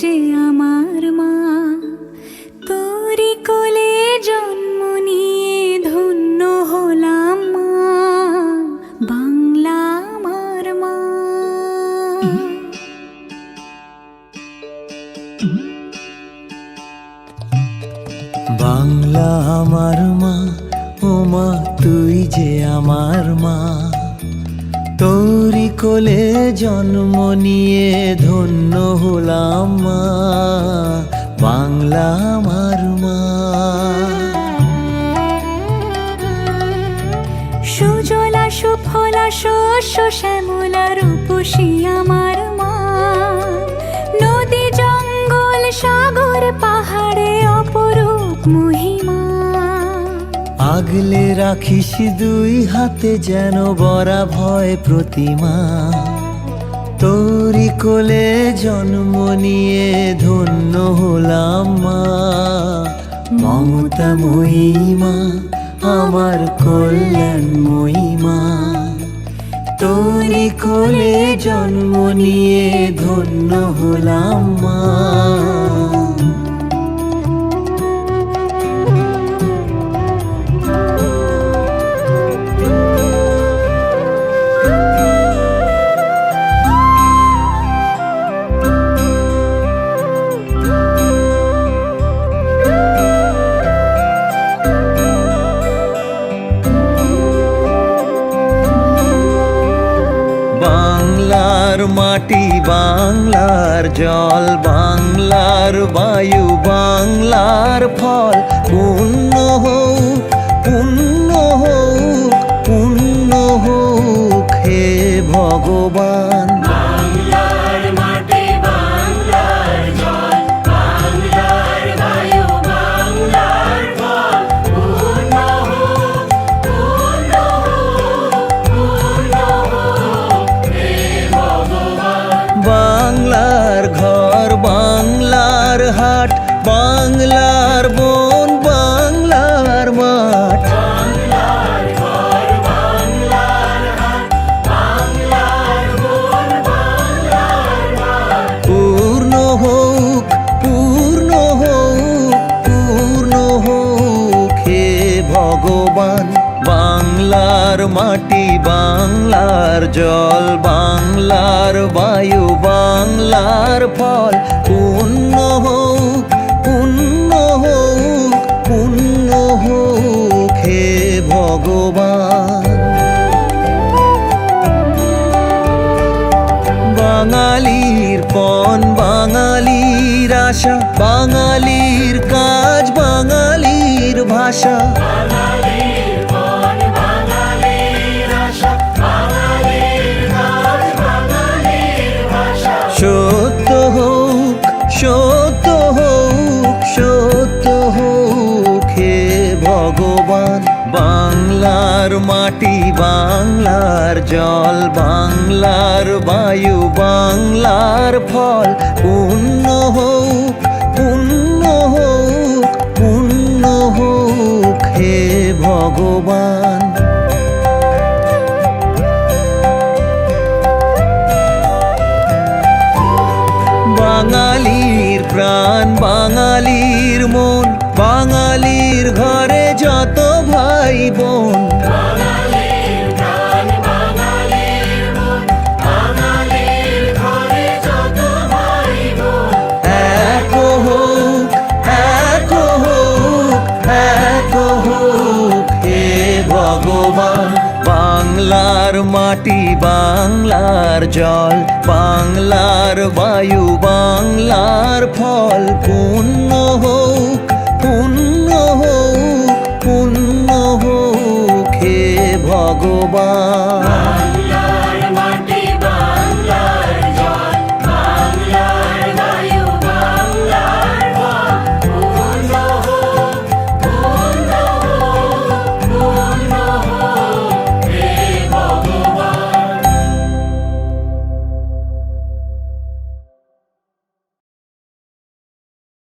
যে আমার মা তোরি কোলে জন্ম নিয়ে ধন্য হলাম মা, বাংলা আমার মা। বাংলা আমার মা, ও মা, তুই যে আমার মা, তোরি কোলে জন্ম নিয়ে ধন্য হলাম মা। বাংলা আমার মা। সুজলা, সুফলা, শস্য, শ্যামলা রূপসী আমার মা। নদী, জঙ্গল, সাগর, পাহাড়ে অপরূপ মহিমা। আগলে রাখিস দুই হাতে যেন বরা ভয় প্রতিমা। তোরি কোলে জন্ম নিয়ে ধন্য হলাম মা। মমতা মহিমা, আমার কল্যাণ মহিমা। তোরি কোলে জন্ম নিয়ে ধন্য হলাম মা। মাটি বাংলার জল বাংলার বায়ু বাংলার ফল পূর্ণ হোক পূর্ণ মাটি, বাংলার জল, বাংলার বায়ু, বাংলার ফল। পূর্ণ হোক পূর্ণ হোক পূর্ণ হোক হে ভগবান। বাঙালির পণ, বাঙালির আশা, বাঙালির কাজ, বাঙালির ভাষা। হোক, সত্য হোক, হে ভগবান। বাংলার মাটি, বাংলার জল, বাংলার বায়ু, বাংলার ফল। পূর্ণ হোক পূর্ণ হোক পূর্ণ হোক, হে ভগবান। বাঙালির বোন ভগবান বাংলার মাটি বাংলার জল বাংলার বায়ু বাংলার ফল পূর্ণ হোক পূর্ণ হোক। পূর্ণ হোক হে ভগবান